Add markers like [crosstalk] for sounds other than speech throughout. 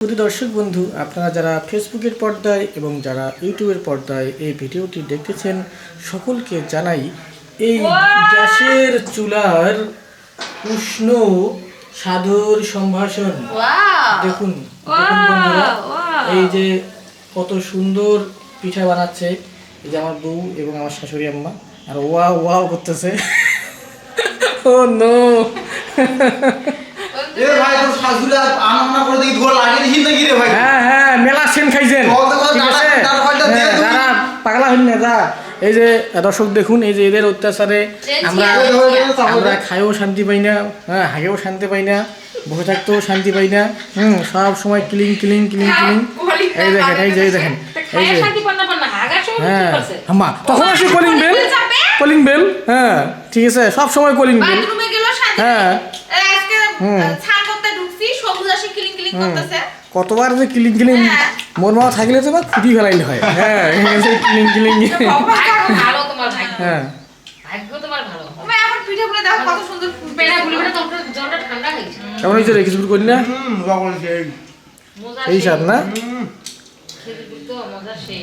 প্রিয় দর্শক বন্ধু আপনারা যারা ফেসবুকের পর্দায় এবং যারা ইউটিউবের পর্দায় এই ভিডিওটি দেখতেছেন সকলকে জানাই এই গ্যাসের চুলার উষ্ণ সাধুর সম্ভাষণ। দেখুন এই যে কত সুন্দর পিঠা বানাচ্ছে এই যে আমার বউ এবং আমার শাশুড়ি আম্মা। আর ওয়া ওয়াও করতেছে। [laughs] ও নো [laughs] এ ভাই তোর শাশুড়া আনন্দ করে দেখি ধোয়া লাগিয়ে দিছিস নাকি রে ভাই? হ্যাঁ হ্যাঁ মেলা সেন খাইছেন। হ্যাঁ, পাগলা হইন না যা। এই যে দর্শক দেখুন এই যে এদের অত্যাচারে আমরা আমরা খাইও শান্তি পাই না হ্যাঁ হাগেও শান্তি পাই না বসে থাকতেও শান্তি পাই না হুম সব সময় ক্লিং ক্লিং ক্লিং ক্লিং এই দেখেন এই যে এই দেখেন এই যে। হ্যাঁ আম্মা তখন আসে কলিং বেল। কলিং বেল হ্যাঁ ঠিক আছে সব সময় কলিং বেল। বাথরুমে গেল শান্তি হ্যাঁ। এই আজকে হুম। করতে ঢুকছি সবুজ আসে কিলিং কিলিং করতেছে। কতবার যে ক্লিং ক্লিং হ্যাঁ। মোর মা থাকলে তো বা খুবই ফেলাইলে হয়। হ্যাঁ ক্লিং ক্লিং। ভালো তোমার ভাগ্য। হ্যাঁ। ভাগ্য তোমার ভালো। ওমা এখন পিঠে পুলে দেখো কত সুন্দর পেড়া গুলি পেড়া তোমার জলটা ঠান্ডা হয়েছে কেমন হয়েছে রে কিছু করি না? হুম সকল সেই এই। স্বাদ না? হুম। তো মজা সেই।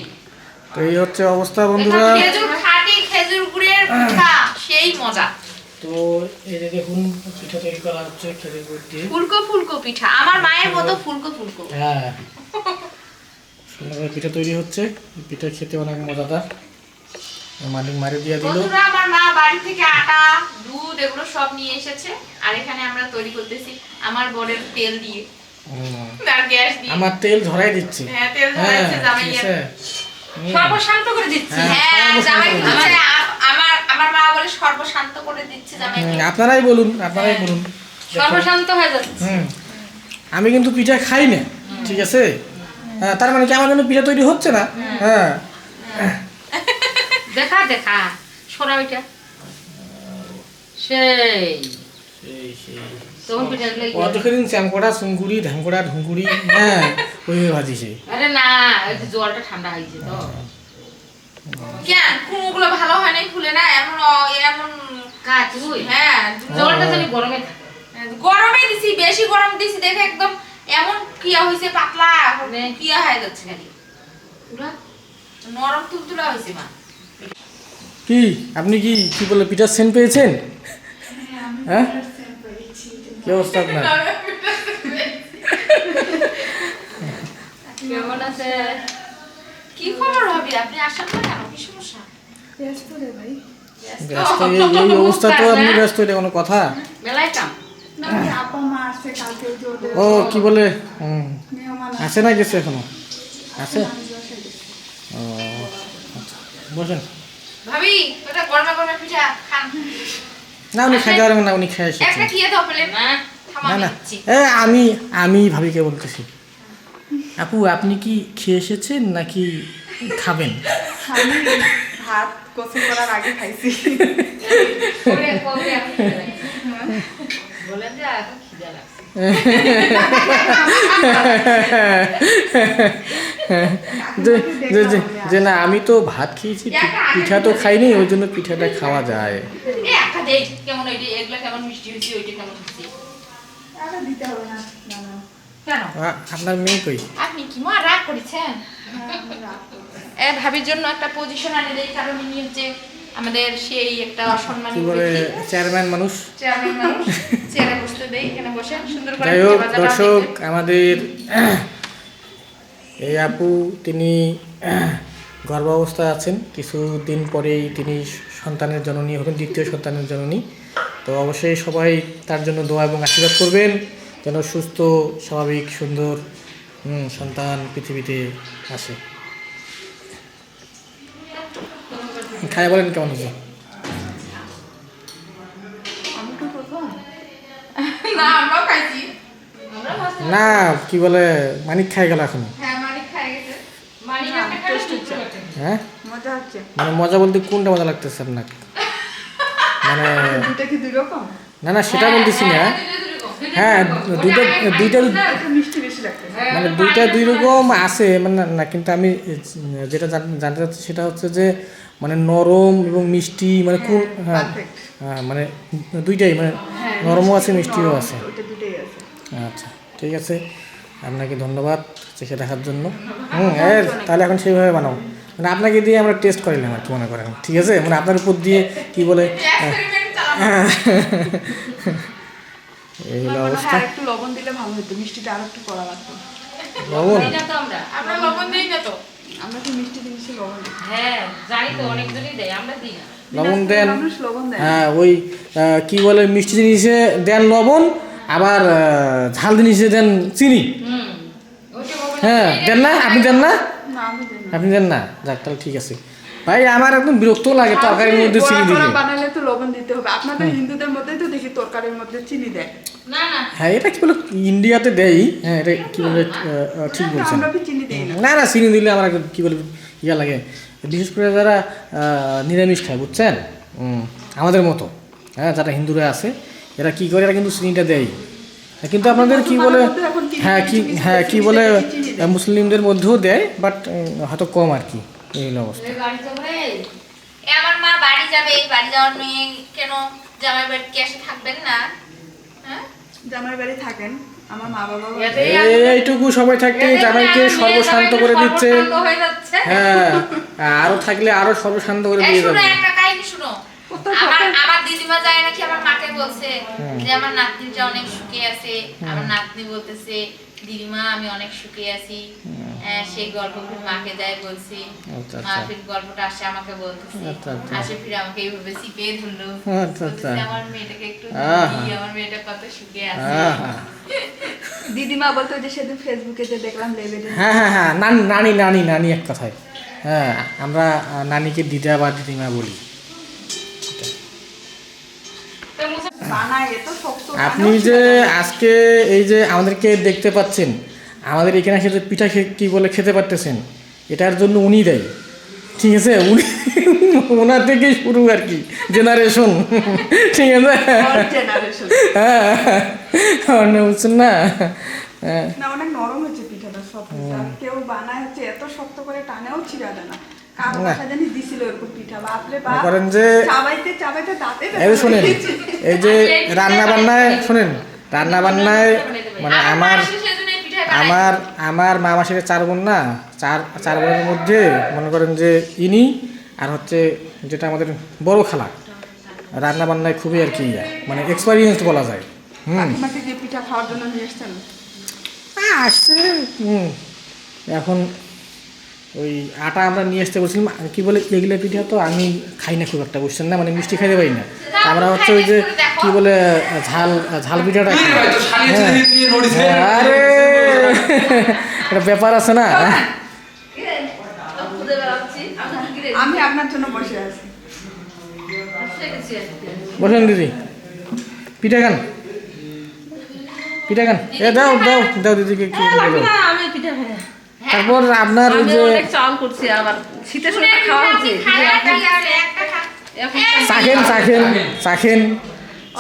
তো এই হচ্ছে অবস্থা বন্ধুরা। খেজুর খাটি খেজুর গুড়ের পিঠা সেই মজা। তো এই যে দেখুন পিঠা তৈরি করা হচ্ছে খেজুর গুড় দিয়ে। ফুলকো ফুলকো পিঠা। আমার মায়ের মতো ফুলকো। ফুলকো হ্যাঁ। সুন্দর পিঠা তৈরি হচ্ছে। পিঠা খেতে অনেক মজাদার। মালিক মারি দিয়ে দিল। বন্ধুরা আমার মা বাড়ি থেকে আটা দুধ এগুলো সব নিয়ে এসেছে। আর এখানে আমরা তৈরি করতেছি আমার বরের তেল দিয়ে। আর গ্যাস দিয়ে। আমার তেল ধরাই দিচ্ছে। হ্যাঁ তেল হ্যাঁ ধরাইছে জামাইয়ের আছে। সর্বশান্ত করে দিচ্ছি। হ্যাঁ, হ্যাঁ জামাই করে বলছে, দিচ্ছে। আ- আমার মা বলে সর্বশান্ত করে দিচ্ছে জামাই আপনারাই বলুন আপনারাই বলুন। দেখুন। সর্বশান্ত হয়ে যাচ্ছে। হুম। আমি কিন্তু পিঠা খাই না ঠিক আছে? হ্যাঁ তার মানে কি আমার জন্য পিঠা তৈরি হচ্ছে না? হ্যাঁ। দেখা দেখা। সরা ওইটা সেই। তখন পিঠা গুলো অতক্ষণ চ্যাংকড়া সুঙ্গুড়ি ঢাঙ্কুড়া ঢুঙ্গুড়ি হ্যাঁ ওই ভাজিছে আরে না জলটা ঠান্ডা হয়েছে তো। কেন? কুমুগুলো ভালো হয় নাই ফুলে না এমন এমন কাজ হ্যাঁ জলটা জানি গরমে গরমে দিছি বেশি গরম দিছি দেখে একদম এমন কিয়া হইছে পাতলা কিয়া হয়ে যাচ্ছে খালি। পুরা? নরম তুলতুলা হইছে মা। কি? আপনি কি কি বলে পিঠার সেন্ট পেয়েছেন? হ্যাঁ? কি অবস্থা আপনার? কেমন আছে? কি খবর হবে আপনি আসার পর কেন? কি সমস্যা? ব্যস্ত এই অবস্থা তো আপনি [laughs] ব্যস্ত এটা কোনো কথা? মেলায় কাম? আপা মা আসছে কালকে ওই যে ওদের ও কি বলে? হুম। আছে না গেছে এখনও? আছে ও আচ্ছা বসেন। ভাবি ওটা গরমে গরমে পিঠা খান। না উনি খাইতে পারবেন না উনি খেয়ে একটা এসেছেন। দাও না না। না এ আমি আমি ভাবিকে বলতেছি। আপু আপনি কি খেয়ে এসেছেন নাকি খাবেন? আমি ভাত কোচিং করার আগে খাইছি? বলেন যে এখন খিদে লাগছে। যে না আমি তো ভাত খেয়েছি পিঠা তো খাইনি ওই জন্য পিঠাটা খাওয়া যায়। কেমন কেমন মিষ্টি হইছে ওইটা কেমন দিতে হবে না। কেন? আপনার মেয়ে কই? আপনি কি? মা রাগ করেছেন? হ্যাঁ। এ ভাবির জন্য একটা পজিশন আনে দেই কারণ ইনি হচ্ছে আমাদের সেই একটা অসম্মানী কি বলে ব্যক্তি। চেয়ারম্যান মানুষ? চেয়ারম্যান মানুষ। [laughs] চেয়ারে বসতে দেই এখানে বসেন সুন্দর করে যাই হোক দর্শক আমাদের এই আপু তিনি গর্ভাবস্থায় আছেন। কিছুদিন পরেই তিনি সন্তানের জননী হবেন দ্বিতীয় সন্তানের জননী। তো অবশ্যই সবাই তার জন্য দোয়া এবং আশীর্বাদ করবেন। যেন সুস্থ স্বাভাবিক সুন্দর হুম, সন্তান পৃথিবীতে আসে। খায় বলেন কেমন হয়েছে? আমি তো প্রথম। না কি বলে মানিক খাই গেল এখন। হ্যাঁ মানি হ্যাঁ? মজা হচ্ছে। মানে মজা বলতে কোনটা মজা লাগতেছে আপনাকে? [laughs] মানে না না সেটা বলতেছি না। হ্যাঁ দুইটা দুইটা একটু মিষ্টি বেশি লাগতেছে মানে দুইটা দুই রকম আছে মানে না- কিন্তু আমি যেটা জানতে চাচ্ছি সেটা হচ্ছে যে মানে নরম এবং মিষ্টি মানে কোন হ্যাঁ হ্যাঁ মানে দুইটাই মানে নরমও আছে মিষ্টিও আছে। ওটা দুটাই আছে। আচ্ছা ঠিক আছে। আপনাকে ধন্যবাদ চেখে দেখার জন্য। হুম এর তাহলে এখন সেইভাবে বানাও। মানে আপনাকে দিয়ে আমরা টেস্ট করিলাম আর কি মনে করেন। ঠিক আছে? মানে আপনার উপর দিয়ে কি বলে। [laughs] এই হলো অবস্থা একটু লবণ দিলে ভালো হতো মিষ্টিটা আর একটু করা লাগতো। লবণ? এটা তো আমরা। আমরা লবণ দিই না তো। আমরা কি মিষ্টি জিনিসে লবণ হ্যাঁ জানি তো অনেকজনই দেয় আমরা দিই না। লবণ দেন। হ্যাঁ ওই আহ, কি বলে মিষ্টি জিনিসে দেন লবণ আবার ঝাল জিনিসে দেন চিনি। হ্যাঁ দেন না? আপনি দেন না? না আমি দিই না। আপনি দেন না? যাক তাহলে ঠিক আছে। ভাই আমার একদম বিরক্ত লাগে তরকারির মধ্যে চিনি দিলে বানালে তো লবণ দিতে হবে। আপনাদের হিন্দুদের মধ্যে তো দেখি তরকারির মধ্যে চিনি দেয়। না না। হ্যাঁ এটা কি বলে ইন্ডিয়াতে দেয় হ্যাঁ এটা কি বলে ঠিক বলছেন। আমরা কি চিনি দিই না। না চিনি দিলে আমার কি বলে ইয়া লাগে। বিশেষ করে যারা নিরামিষ খায় বুঝছেন? হুম, আমাদের মতো। হ্যাঁ যারা হিন্দুরা আছে এরা কি করে? এরা কিন্তু চিনিটা দেয়। কিন্তু আপনাদের কি বলে এখন কি হ্যাঁ কি হ্যাঁ কি বলে মুসলিমদের মধ্যেও দেয় বাট হয়তো কম আর কি। এই অবস্থা। এই গাড়ি চাপড়ে এ আমার মা বাড়ি যাবে এই বাড়ি যাওয়ার মেয়ে কেন জামাই বাড়ি ক্যাশে থাকবেন না? হ্যাঁ? জামাই বাড়ি থাকেন আমার মা বাবা এইটুকু সময় থাকতে জামাইকে সর্বশান্ত করে দিচ্ছে। সর্বশান্ত হয়ে যাচ্ছে। হ্যাঁ আরও থাকলে আরও সর্বশান্ত করে দিয়ে যাবে। একটা কাহিনী শুনো। আমার আমার দিদিমা যায় নাকি আমার মাকে বলছে যে আমার নাতনিটা অনেক সুখে আছে আমার নাতনি বলতেছে দিদিমা আমি অনেক সুখে আছি। হ্যাঁ, সেই গল্প ফির মাকে যায় বলছি। আচ্ছা, মা আচ্ছা। ফির গল্পটা আসে আমাকে বলতেছে। আচ্ছা। আসে ফির আমাকে এইভাবে চিপে ধরলো। আমার মেয়েটাকে একটু আমার মেয়েটা কত সুখে আছে। দিদিমা বলতো যে সেদিন ফেসবুকে যে দেখলাম লেবেদের হ্যাঁ হ্যাঁ হ্যাঁ নানি নানি নানি নানি এক কথায়। হ্যাঁ আমরা নানিকে দিদা বা দিদিমা বলি। আপনি যে আজকে এই যে আমাদেরকে দেখতে পাচ্ছেন আমাদের এখানে এসে যে পিঠা খে- কি বলে খেতে পারতেছেন এটার জন্য উনি দেয়। ঠিক আছে? উনি [laughs] ওনার থেকেই শুরু আর কি জেনারেশন [laughs] ঠিক আছে? হ্যাঁ। অন্য বুঝছেন না। হ্যাঁ। না অনেক নরম হচ্ছে পিঠাটা সব। কেউ বানায় হচ্ছে এত শক্ত করে টানেও ছিঁড়া দেয় না। মনে করেন যে চাবাইতে চাবাইতে এই শোনেন এই যে রান্না বান্নায় শোনেন রান্না বান্নায় মানে আমার। আমার আমার মা মাসের চার বোন না চার চার বোনের মধ্যে মনে করেন যে ইনি আর হচ্ছে যেটা আমাদের বড় খালা। রান্না বান্নায় খুবই আর কি ইয়া, মানে এক্সপিরিয়েন্স বলা যায়। হুম। আসছে হুম। এখন ওই আটা আমরা নিয়ে আসতে বলছিলাম কি বলে এগুলো পিঠা তো আমি খাই না খুব একটা বুঝছেন না? মানে মিষ্টি খাইতে পারি না। আমরা হচ্ছে ওই যে কি বলে ঝাল ঝাল পিঠাটা হ্যাঁ। আরে! একটা ব্যাপার আছে না? আমি আপনার জন্য বসে আছি। বসেন দিদি। পিঠা খান। পিঠা খান। এ দাও দাও দাও দিদিকে কি হ্যাঁ, আমি পিঠা খাই। না। তারপর আপনার ওই যে চাল করছি আবার শীতের সময় খাওয়া হচ্ছে। চাখেন চাখেন চাখেন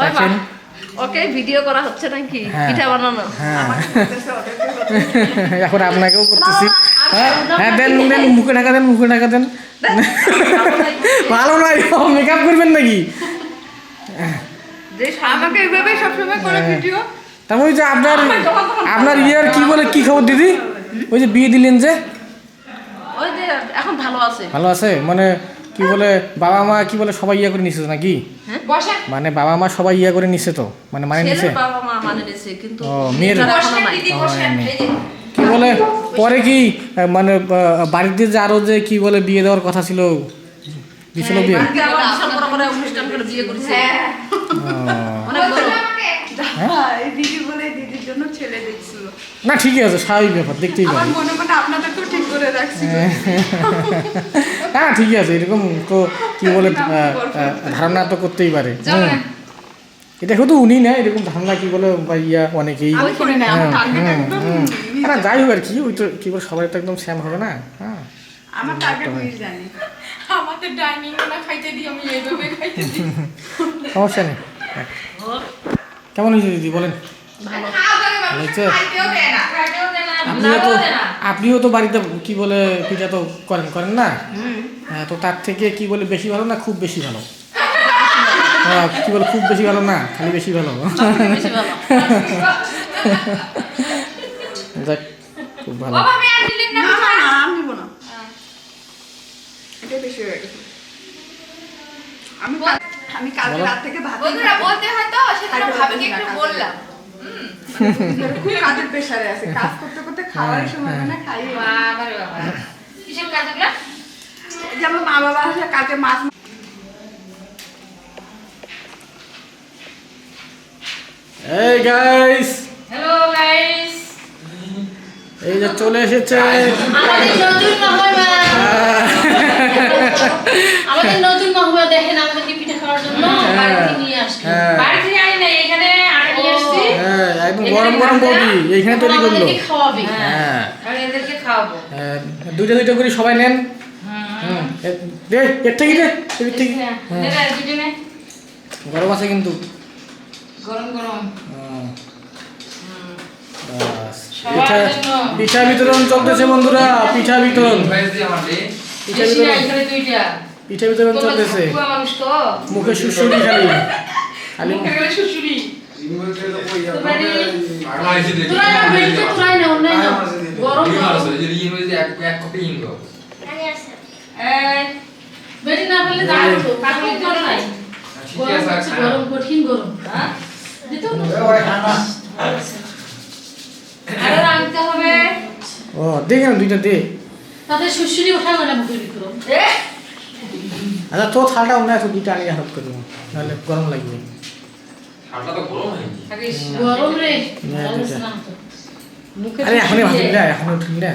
চাখেন ওকে ভিডিও করা হচ্ছে নাকি? হ্যাঁ। পিঠা বানানো? হ্যাঁ। এখন আপনাকেও করতেছি। হ্যাঁ হ্যাঁ দেন দেন মুখে ঢাকা দেন মুখে ঢাকা দেন। ভালো নয় মেকআপ করবেন নাকি? আমাকে এইভাবে সবসময় করে হ্যাঁ। ভিডিও। তারপর ওই যে আপনার আপনার ইয়ের কি বলে কি খবর দিদি? ওই যে বিয়ে দিলেন যে? ওই যে এখন ভালো আছে। ভালো আছে? মানে কি বলে বাবা মা কি বলে সবাই ইয়ে করে নিছে তো নাকি? বসেন মানে বাবা মা সবাই ইয়ে করে নিছে তো? মানে মানে নিছে? বাবা মা মানে নিছে কিন্তু ও, মেয়ের-। কি বলে পরে কি মানে বাড়িতে যে আরও যে কি বলে বিয়ে দেওয়ার কথা ছিল? দিছিল বিয়ে? বিশাল বড় অনুষ্ঠান করে বিয়ে করেছে। হ্যাঁ, দিদি বলে দিদির জন্য ছেলে দেখছিল না ঠিকই আছে স্বাভাবিক ব্যাপার দেখতেই আমার পারি মনে মনে আপনাদেরকেও ঠিক করে রাখছিল হ্যাঁ। ঠিকই আছে এরকম তো কি বলে ধারণা তো করতেই পারে। হুম। এটা শুধু উনি না এরকম ধারণা কি বলে বা ইয়া অনেকেই না হুম, হুম, হুম। না যাই হোক আর কি ওই তো কি বলে সবাই তো একদম স্যাম হবে না? হ্যাঁ। আমার টার্গেট মিস জানি। আমাদের ডাইনিং না খাইতে দিই আমি এইভাবে খাইতে দিই। সমস্যা নেই। কেমন হয়েছে দিদি বলেন। আপনিও তো। আপনিও তো বাড়িতে কি বলে পিঠা তো করেন করেন না? হ্যাঁ তো তার থেকে কি বলে বেশি ভালো না খুব বেশি ভালো? হ্যাঁ, কি বলে খুব বেশি ভালো না খালি বেশি ভালো। যাক খুব ভালো। আমি হয়ে আমি কাল- কালকে রাত থেকে ভাত বন্ধুরা বলতে হয়তো সেটা ভাবিকে একটু বললাম। খুব কাজের প্রেশারে আছে। কাজ করতে করতে খাওয়ার সময় না খাই বাবা রে বাবা কিসের যেমন মা বাবা আসলে কালকে মাছ এই গাইস হ্যালো গাইস এই যে চলে এসেছে। আমাদের নতুন মহমা আমাদের নতুন মহমা দেখেন গরম গরম বৌদি এইখানে তৈরি করল। হ্যাঁ। আমি এদেরকে খাওয়াবো। হ্যাঁ, দুইটা দুইটা করে সবাই নেন। দে এর থেকে দে এর থেকে। হ্যাঁ, হ্যাঁ, এটা গরম আছে কিন্তু। গরম গরম। পিঠা পিঠা বিতরণ চলতেছে বন্ধুরা পিঠা বিতরণ। পিঠা বিতরণ এখানে দুইটা। পিঠা বিতরণ চলতেছে। ঠাকুয়া মানুষ তো। মুখে সুশুরি খালি। খালি না না। না না হ্যাঁ? না? ও দে দুইটা দে। তাদের শ্বশুরি ওঠা মুখের ভিতর। আচ্ছা তো থালটা অন্য আছে দুইটা আনিয়ে হাত করে দেবো নাহলে গরম লাগবে। আরে এখনই না এখনই না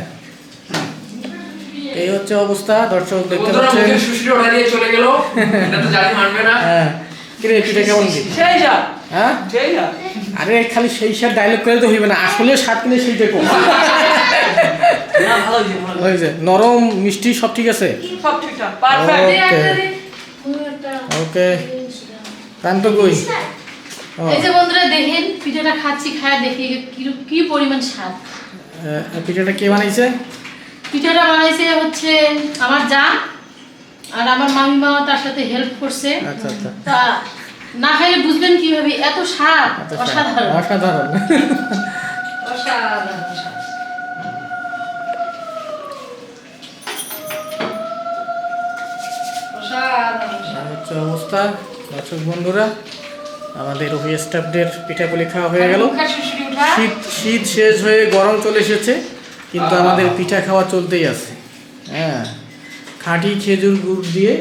এই হচ্ছে অবস্থা দর্শক দেখতে পাচ্ছেন। চলে গেল। এটা তো জাতি মানবে না। হ্যাঁ কিরে পিঠা কেমন কি সেই যা হ্যাঁ? সেই যা আরে খালি সেই সার ডায়লগ করে তো হইবে না আসলে স্বাদ কিনে সেই দেখো। [laughs] নরম মিষ্টি সব ঠিক আছে? সব ঠিকঠাক ওকে। ওকে প্রান্ত কই? এই যে বন্ধুরা দেখেন পিঠাটা খাচ্ছি খায় দেখি কি কি পরিমাণ স্বাদ। পিঠাটা কে বানাইছে? পিঠাটা বানাইছে হচ্ছে আমার যা আর আমার মামিমা তার সাথে হেল্প করছে। আচ্ছা আচ্ছা। তা না খাইলে বুঝবেন কীভাবে? এত স্বাদ অসাধারণ। অসাধারণ। অসাধারণ এই অবস্থা। দর্শক বন্ধুরা আমাদের অফিস স্টাফদের পিঠাপুলি খাওয়া হয়ে গেল। শীত শীত শেষ হয়ে গরম চলে এসেছে কিন্তু আমাদের পিঠা খাওয়া চলতেই আছে। হ্যাঁ খাঁটি খেজুর গুড় দিয়ে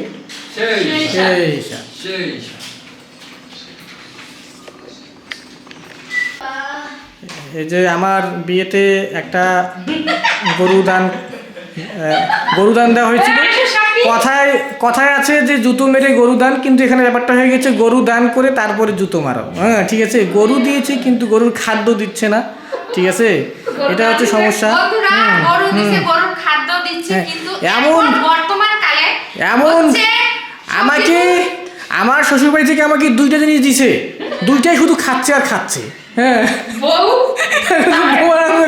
এই যে আমার বিয়েতে একটা গরু দান গরু দান দেওয়া হয়েছিল। কথায় কথায় আছে যে জুতো মেরে গরু দান কিন্তু এখানে ব্যাপারটা হয়ে গেছে গরু দান করে তারপরে জুতো মারো। হ্যাঁ ঠিক আছে? গরু দিয়েছে কিন্তু গরুর খাদ্য দিচ্ছে না। ঠিক আছে? এটা হচ্ছে সমস্যা। হ্যাঁ, এমন- এমন আমাকে আমার শ্বশুরবাড়ি থেকে আমাকে দুইটা জিনিস দিছে। দুইটাই শুধু খাচ্ছে আর খাচ্ছে। হ্যাঁ।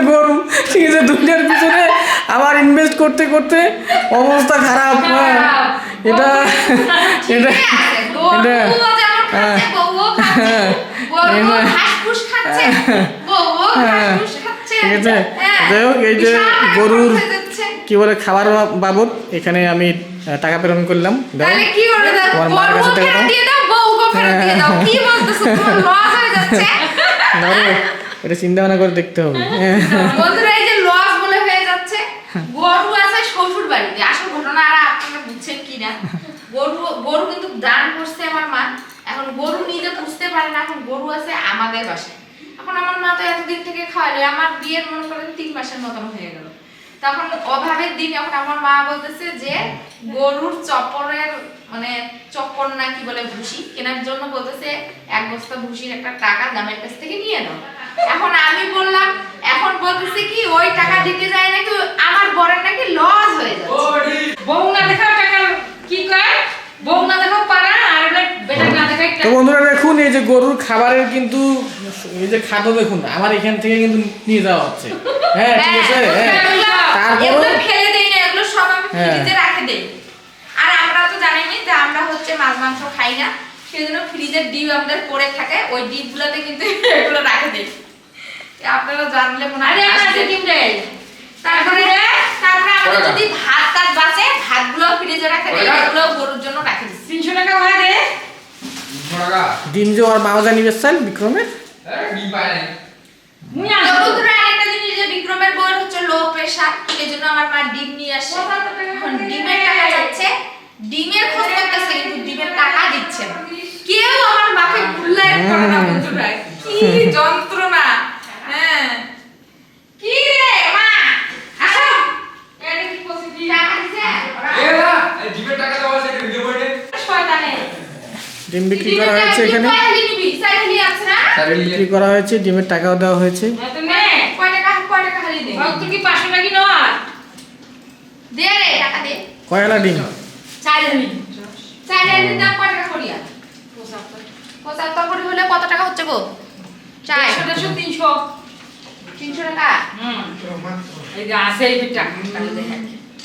গরু। ঠিক আছে? দুইটার আমার ইনভেস্ট করতে করতে অবস্থা খারাপ হ্যাঁ। এটা এটা এটা হ্যাঁ। হ্যাঁ। এটা- [laughs] হ্যাঁ। হ্যাঁ। যাই হোক এই যে গরুর হয়ে কি বলে খাবার বাবদ এখানে আমি টাকা প্রেরণ করলাম? তোমার মার কাছে ফেরত দাও। হয়ে। এটা চিন্তা ভাবনা করে দেখতে হবে হ্যাঁ। বন্ধুরা এই যে লস বলে হয়ে যাচ্ছে গরু আছে শ্বশুর বাড়িতে আসল ঘটনা আর আপনারা বুঝছেন কি না গরু গরু কিন্তু দান করছে আমার মা। এখন গরু নিজে বুঝতে পারে না, এখন গরু আছে আমাদের বাসায়। এখন আমার মা তো এতদিন থেকে খাওয়ালো আমার বিয়ের মনে করেন তিন মাসের মতন হয়ে গেল। তখন অভাবের দিন এখন আমার মা বলতেছে যে, গরুর চপরের মানে চপর না কি বলে, ভুসি কেনার জন্য বলতেছে, এক বস্তা ভুসির একটা টাকা দামের কাছ থেকে নিয়ে নাও। এখন আমি বললাম এখন বলতেছে কি ওই টাকা দিতে যায় নাকি আমার বরের নাকি লস হয়ে যাচ্ছে। বউ না দেখাও টাকা কি কয়? বউ না দেখাও পারা আর বেটা না দেখাই তো বন্ধুরা দেখুন এই যে গরুর খাবারের কিন্তু এই যে খাদ্য দেখুন আমার এখান থেকে কিন্তু নিয়ে যাওয়া হচ্ছে। হ্যাঁ ঠিক আছে হ্যাঁ। এগুলো ফেলে দেই না এগুলো সব আমি হ্যাঁ। ফ্রিজে রাখে দেই। আর আমরা তো জানেনই যে আমরা হচ্ছে মাছ মাংস খাই না। সেজন্য ফ্রিজের ডিপ আমাদের পড়ে থাকে ওই ডিপগুলোতে কিন্তু এগুলো রাখে দেই। আপনারা জানলে মনে আরে হয় ডিম দে তারপরে তারপরে আমাদের যদি ভাত টাত বাঁচে ভাতগুলো ফ্রিজে রাখে দিই এগুলো গরুর জন্য রাখে তিনশো টাকা ভাড়া দে ডিম যে ওর নিবে চাল বিক্রমের? ডিম পায় যে বিক্রমের বউয়ের হচ্ছে লো প্রেশার এই জন্য আমার মা ডিম নিয়ে আসে। ডিমের টাকা যাচ্ছে। ডিমের খোঁজ করতেছে কিন্তু ডিমের টাকা দিচ্ছে না। কেউ আমার মাকে মূল্যায়ন করে না বন্ধুরা কি যন্ত্রণা। হ্যাঁ। কি রে মা? আসো। এটা কি কি টাকা দিছে? এ না, ডিমের টাকা আছে, এটা দিয়ে শয়তানে। ডিম বিক্রি করা হয়েছে এখানে। বিক্রি করা হয়েছে ডিমের টাকাও দেওয়া হয়েছে। হয়তো নে কয় টাকা কয় টাকা খালি দে। বাবু তুই কি পাঁচশো টাকা নয়? দে রে টাকা দে। কয়লা ডিম? দাম টাকা করিয়া? হলে কত টাকা হচ্ছে গো? দেড়শো তিনশো। তিনশো টাকা? হুম। এই যে আছে এই পিঠটা তাহলে দেখেন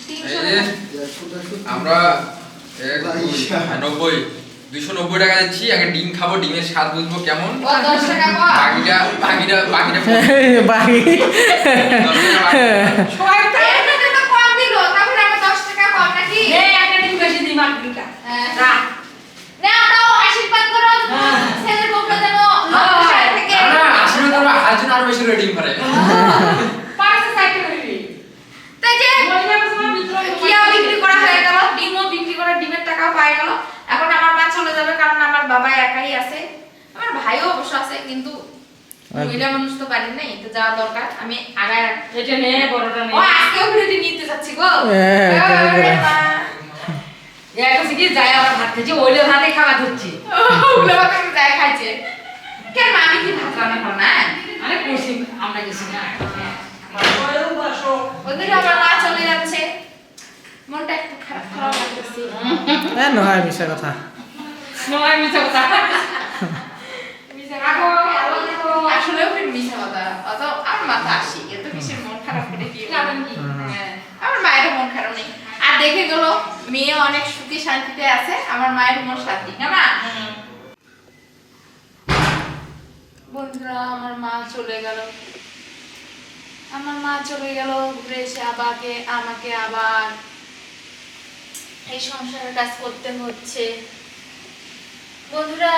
তিনশো এই যে, টাকা আমরা এক, দুই, নব্বই টাকা দিচ্ছি। আগে ডিম খাব ডিমের স্বাদ বুঝব কেমন। দশ বাকিটা বাকিটা বাকিটা বাকি দশ টাকা বাকি। এমনিতে তো কম দিল তারপরে আবার দশ টাকা কম নাকি নে একটা ডিম বেশি দিই মার হ্যাঁ। রাখ না তাও আশীর্বাদ করো হ্যাঁ। ছেলের বউটা যেন লক্ষ্য না, না, আশীর্বাদ করব, হার জন্য আরও বেশি করে পাঁচটা সাইকেল হইবি তাই যে মহিলা সময় বিক্রয় কিয়াও বিক্রি করা হয়ে গেল ডিমও বিক্রি করে ডিমের টাকাও পাই গেল। এখন আমার মা চলে যাবে কারণ আমার বাবা একাই আছে। আমার ভাইও অবশ্য আছে কিন্তু মহিলা মানুষ তো পারি নাই তো যাওয়া দরকার। আমি আগায় রাখ এটা নে বড়টা নে। ও আজকেও নিতে যাচ্ছি গো। আরে আছে কি যায় আবার ভাত খেয়েছি ওইলে ভাতে খাওয়া ধরছি। [laughs] যাই খাইছে। কেন আমি কি ভাত রান্না করো না? আরে করছি আমরা গেছি না। ওদের আমার মা চলে যাচ্ছে। মনটা একটু খারাপ খারাপ লাগতেছে। হ্যাঁ নয় মিশা কথা। নয় মিছে কথা। মিশা কথা। অত আমার মাথা আসি এত কিসের মন খারাপ করে কি কারণ কি? হ্যাঁ, আমার মায়ের মন খারাপ নেই আর দেখে গেল, মেয়ে অনেক সুখী শান্তিতে আছে, আমার মায়ের মন শান্তি, না বন্ধুরা, আমার মা চলে গেল। আমার মা চলে গেল, ঘুরে এসে আবাকে, আমাকে আবার। এই সংসারের কাজ করতে হচ্ছে। বন্ধুরা,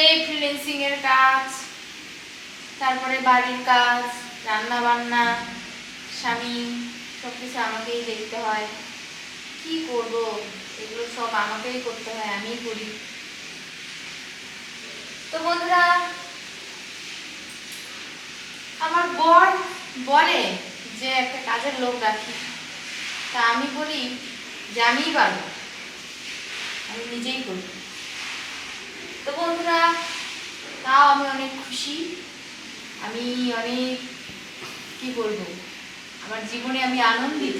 এই ফ্রিল্যান্সিং এর কাজ, তারপরে বাড়ির কাজ রান্না বান্না স্বামী সব কিছু আমাকেই দেখতে হয়। কি করব? এগুলো সব আমাকেই করতে হয়, আমিই করি। তো বন্ধুরা, আমার বর বলে যে একটা কাজের লোক রাখি। তা আমি বলি যে আমিই পারব। আমি নিজেই করি তো বন্ধুরা, তাও আমি অনেক খুশি। আমি অনেক কি বলব? আমার জীবনে আমি আনন্দিত।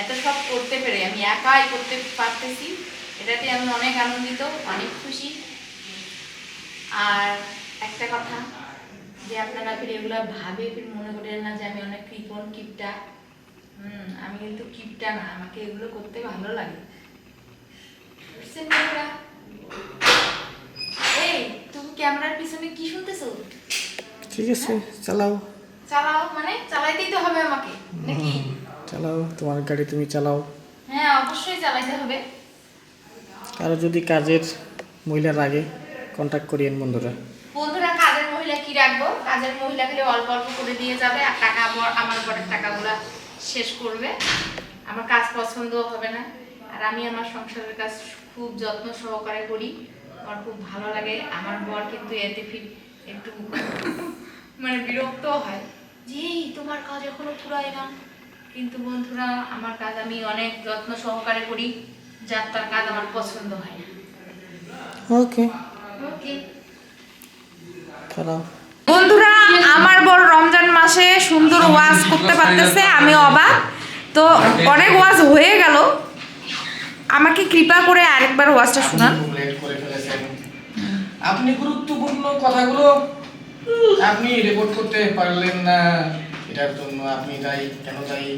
এত সব করতে পেরে আমি একাই করতে পারতেছি এটাতে আমি অনেক আনন্দিত অনেক খুশি। আর একটা কথা যে আপনারা ফির এগুলো ভাবে ফির মনে করেন না যে আমি অনেক কৃপণ কিপটা। হুম আমি কিন্তু কিপটা না আমাকে এগুলো করতে ভালো লাগে। বুঝছেন এই তুমি ক্যামেরার পিছনে কি শুনতেছো? ঠিক আছে চালাও। চালাও মানে চালাইতেই তো হবে আমাকে নাকি? চালাও তোমার গাড়ি তুমি চালাও। হ্যাঁ অবশ্যই চালাইতে হবে। কারও যদি কাজের মহিলার আগে কন্ট্যাক্ট করিয়েন বন্ধুরা। বন্ধুরা কাজের মহিলা কি রাখব? কাজের মহিলা খালি অল্প অল্প করে দিয়ে যাবে আর টাকা আমার- আমার ঘরের টাকাগুলা শেষ করবে। আমার কাজ পছন্দ হবে না। আর আমি আমার সংসারের কাজ খুব যত্ন সহকারে করি। আমার খুব ভালো লাগে। আমার বর কিন্তু এতে ফির একটু মানে বিরক্ত হয়। যে তোমার কাজ এখনও পুরাই না। কিন্তু বন্ধুরা আমার কাজ আমি অনেক যত্ন সহকারে করি যার তার কাজ আমার পছন্দ হয় না। ওকে ওকে বন্ধুরা আমার বড় রমজান মাসে সুন্দর ওয়াজ করতে পারতেছে আমি অবাক। তো অনেক ওয়াজ হয়ে গেল। আমাকে কৃপা করে আরেকবার ওয়াজটা শোনান। করে আপনি গুরুত্বপূর্ণ কথাগুলো আপনি রেকর্ড করতে পারলেন না এটার জন্য আপনি দায়ী কেন দায়ী?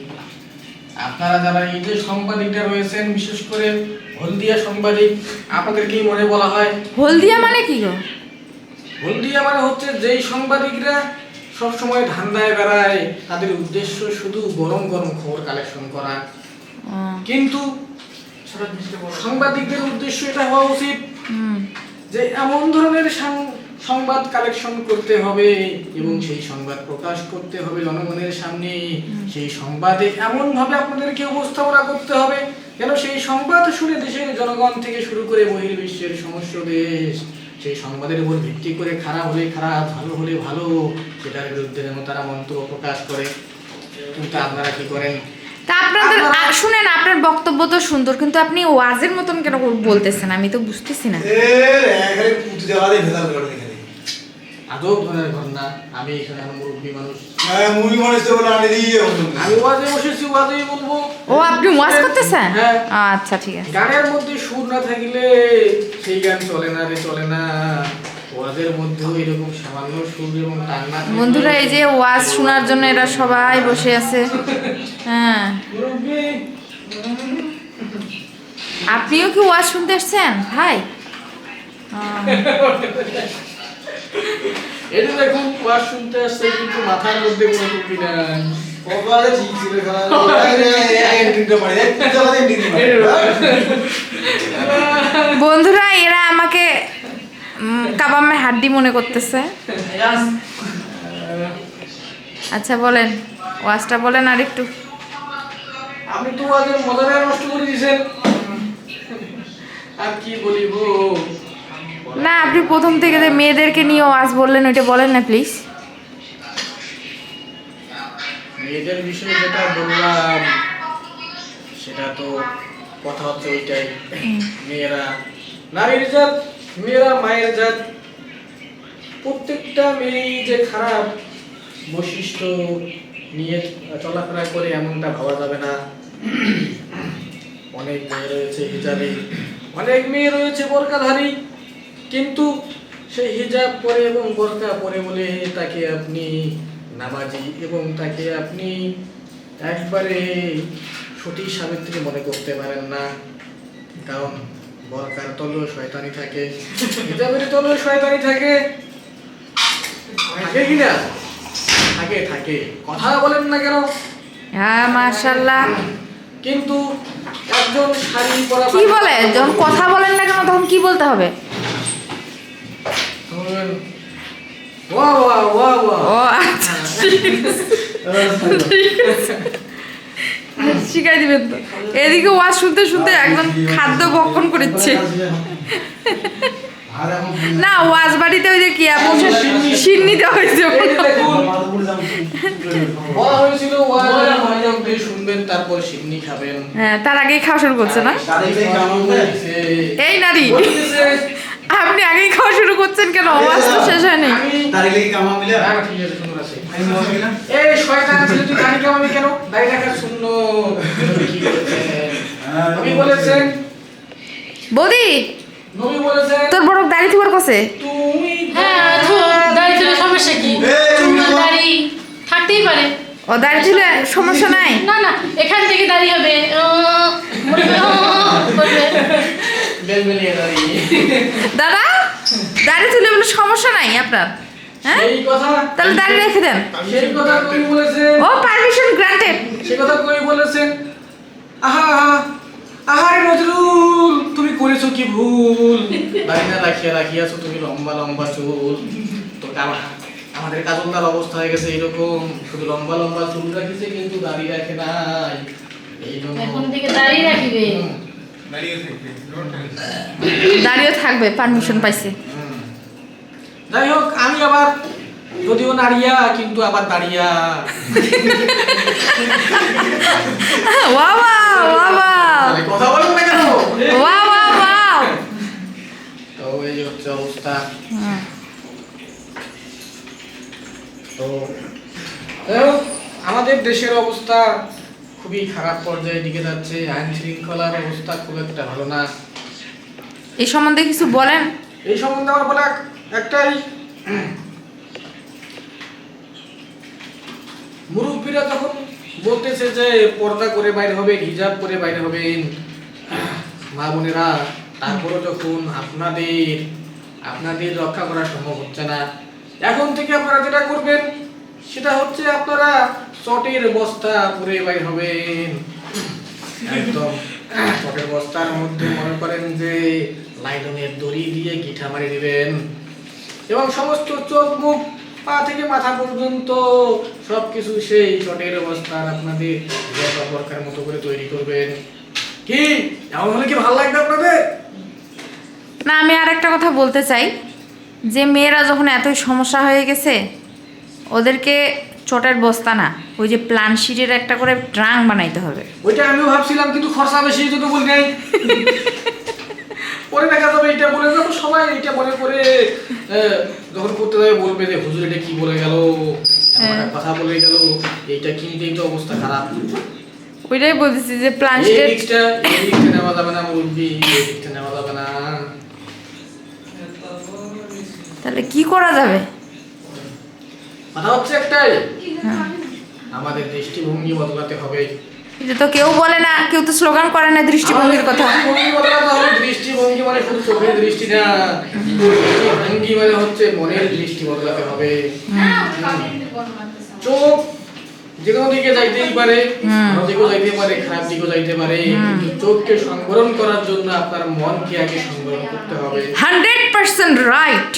আপনারা যারা এই যে সাংবাদিকরা রয়েছেন বিশেষ করে হলদিয়া সাংবাদিক আপনাদেরকেই মনে বলা হয়। হলদিয়া মানে কি গো? হলদিয়া মানে হচ্ছে যেই সাংবাদিকরা সবসময় ধান্দায় বেড়ায় তাদের উদ্দেশ্য শুধু গরম গরম খবর কালেকশন করা। কিন্তু সাংবাদিকদের উদ্দেশ্য এটা হওয়া উচিত যে এমন ধরনের সংবাদ কালেকশন করতে হবে এবং সেই সংবাদ প্রকাশ করতে হবে জনগণের সামনে। সেই সংবাদে এমন ভাবে আপনাদেরকে উপস্থাপনা করতে হবে যেন সেই সংবাদ শুনে দেশের জনগণ থেকে শুরু করে বহির্বিশ্বের সমস্ত দেশ সেই সংবাদের উপর ভিত্তি করে খারাপ হলে খারাপ ভালো হলে ভালো সেটার বিরুদ্ধে যেন তারা মন্তব্য প্রকাশ করে। কিন্তু আপনারা কি করেন? তা আপনাদের শুনেন আপনার বক্তব্য তো সুন্দর কিন্তু আপনি ওয়াজের মতন কেন বলতেছেন? আমি তো বুঝতেছি না। আদৌ ধরনের ঘটনা আমি এখানে আমার মুরব্বী মানুষ। হ্যাঁ, আমি ওয়াজে বসেছি ওয়াজেই বলব। ও আপনি ওয়াজ করতেছেন? হ্যাঁ। আচ্ছা ঠিক আছে। গানের মধ্যে সুর না থাকলে সেই গান চলে না রে চলে না। ওয়াজের মধ্যেও এরকম সামান্য সুর এবং তান না বন্ধুরা এই যে ওয়াজ শোনার জন্য এরা সবাই বসে আছে। হ্যাঁ। আপনিও কি ওয়াজ শুনতে এসছেন? ভাই। যে দেখুন ওয়াজ শুনতে আসছে কিন্তু মাথার মধ্যে কোনো টুপি নাই বন্ধুরা এরা আমাকে কাবামে হাড্ডি মনে করতেছে আচ্ছা বলেন ওয়াজটা বলেন আর একটু আপনি তো ওয়াজের মজাটা নষ্ট করে দিয়েছেন আর কি বলিব না, আপনি প্রথম থেকে যে মেয়েদেরকে নিয়ে ওয়াজ বললেন, ওইটা বলেন না প্লিজ মেয়েদের বিষয়ে যেটা বললাম, সেটা তো কথা হচ্ছে ওইটাই। মেয়েরা, নারীর জাত, মেয়েরা মায়ের জাত। প্রত্যেকটা মেয়েই যে খারাপ বৈশিষ্ট্য নিয়ে চলাফেরা করে এমনটা ভাবা যাবে না। অনেক মেয়ে রয়েছে হিজাবে, অনেক মেয়ে রয়েছে বোরকাধারী। কিন্তু সেই হিজাব পরে এবং বোরকা পরে বলে তাকে আপনি নামাজি এবং তাকে আপনি একবারে সতী সাবিত্রী মনে করতে পারেন না। কারণ বরকার তলেও শয়তানি থাকে হিজাবের তলেও শয়তানি থাকে। থাকে কি না? থাকে থাকে। কথা বলেন না কেন? হ্যাঁ কিন্তু একজন শাড়ি পরা কি বলে? যখন কথা বলেন না কেন তখন কি বলতে হবে? ওয়া ওয়া ওয়া ওয়া ও আচ্ছা শিখাই দিবেন তো এদিকে ওয়াজ শুনতে শুনতে একজন খাদ্য ভক্ষণ করেছে না ওয়াজ বাড়িতে ওই যে কি সিন্নি দেওয়া হয়েছে এই যে দেখুন বলা হয়েছিল ওয়াজের শুনবেন তারপর সিন্নি খাবেন হ্যাঁ তার আগেই খাওয়া শুরু করছে না এই নারী আপনি আগেই খাওয়া শুরু করছেন কেন ওয়াজ তো শেষ হয়নি আমি- তারিখ লেগে কামা মিলে না, না, ঠিক আছে, সুন্দর আছে। আমি মনে এই শয়তান ছেলে তুই দাড়ি কামাবি কেন? দাড়ি রাখা শূন্য। কি বলেছেন? নবী বলেছেন, বৌদি নবী বলেছেন, তোর বড় দাড়ি তোমার কাছে তুমি হ্যাঁ তো দাড়ি ছিল সমস্যা কি দাড়ি থাকতেই পারে ও দাড়ি ছিলে সমস্যা নাই না না এখান থেকে দাড়ি হবে করবে। দাঁড়িয়ে। [laughs] দাদা দাড়ি তুলে বলে সমস্যা নাই আপনার? হ্যাঁ? কথা। তাহলে দাড়ি রেখে দেন। সেই কথা কই বলেছেন ও পারমিশন গ্রান্টেড সে কথা কই বলেছেন আহা আহা আহারে নজরুল তুমি করেছ কি ভুল? রাখিয়া রাখিয়াছো তুমি লম্বা লম্বা চুল। তো কামা- আমাদের কাজলদার অবস্থা হয়ে গেছে এরকম শুধু লম্বা লম্বা চুল রাখিছে কিন্তু দাড়ি রাখে নাই। এই জন্য এখন থেকে দাড়ি রাখিবে। দাড়িও থাকবে পারমিশন পাইছে। যাই হোক আমি আবার যদিও নাড়িয়া কিন্তু আবার দাঁড়িয়া। বাবা বাবা কথা না কেন? Wow wow wow. তো এই হচ্ছে অবস্থা। তো আমাদের দেশের অবস্থা খুবই খারাপ পর্যায়ে দিকে যাচ্ছে আইন শৃঙ্খলার অবস্থা খুব একটা ভালো না। এই সম্বন্ধে কিছু বলেন? এই সম্বন্ধে আমার বলা একটাই মুরব্বীরা তখন বলতেছে যে পর্দা করে বাইরে হবে হিজাব করে বাইরে হবেন মা বোনেরা তারপরে যখন আপনাদের আপনাদের রক্ষা করা সম্ভব হচ্ছে না এখন থেকে আপনারা যেটা করবেন সেটা হচ্ছে আপনারা চটের বস্তা পরে বাইর হবেন। একদম চটের বস্তার মধ্যে মনে করেন যে লাইলনের দড়ি দিয়ে গিঠা মারি দিবেন। এবং সমস্ত চোখ মুখ, পা থেকে মাথা পর্যন্ত সবকিছু সেই চটের অবস্থার আপনাদের দরকার মতো করে তৈরি করবেন। কি? এমন হলে কি ভালো লাগবে আপনাদের? না, আমি আর একটা কথা বলতে চাই। যে মেয়েরা যখন এতই সমস্যা হয়ে গেছে ওদেরকে চটের বস্তা না ওই যে প্লান শিটের একটা করে ড্রাং বানাইতে হবে। ওইটা আমিও ভাবছিলাম কিন্তু খরচা বেশি যদি বলি নাই। পরে দেখা যাবে এটা বলে যাব সবাই এটা মনে করে যখন করতে যাবে বলবে যে হুজুর এটা কি বলে গেল? এমন কথা বলে গেল। এইটা কিনতেই তো অবস্থা খারাপ। ওইটাই বলতেছি যে প্লান এই শিটের দিকটা এই দিকটা নেওয়া যাবে না মুরব্বি এই দিকটা নেওয়া যাবে না। তাহলে কি করা যাবে? কথা হচ্ছে একটাই। আমাদের দৃষ্টিভঙ্গি বদলাতে হবে। এটা তো কেউ বলে না কেউ তো স্লোগান করে না দৃষ্টিভঙ্গির কথা। দৃষ্টিভঙ্গি মানে শুধু চোখের দৃষ্টি না দৃষ্টিভঙ্গি মানে হচ্ছে মনের দৃষ্টি বদলাতে হবে। চোখ যে কোনো দিকে যাইতেই পারে ভালো দিকেও যাইতে পারে খারাপ দিকেও যাইতে পারে কিন্তু চোখকে সংবরণ করার জন্য আপনার মনকে আগে সংবরণ করতে হবে। Hundred percent right.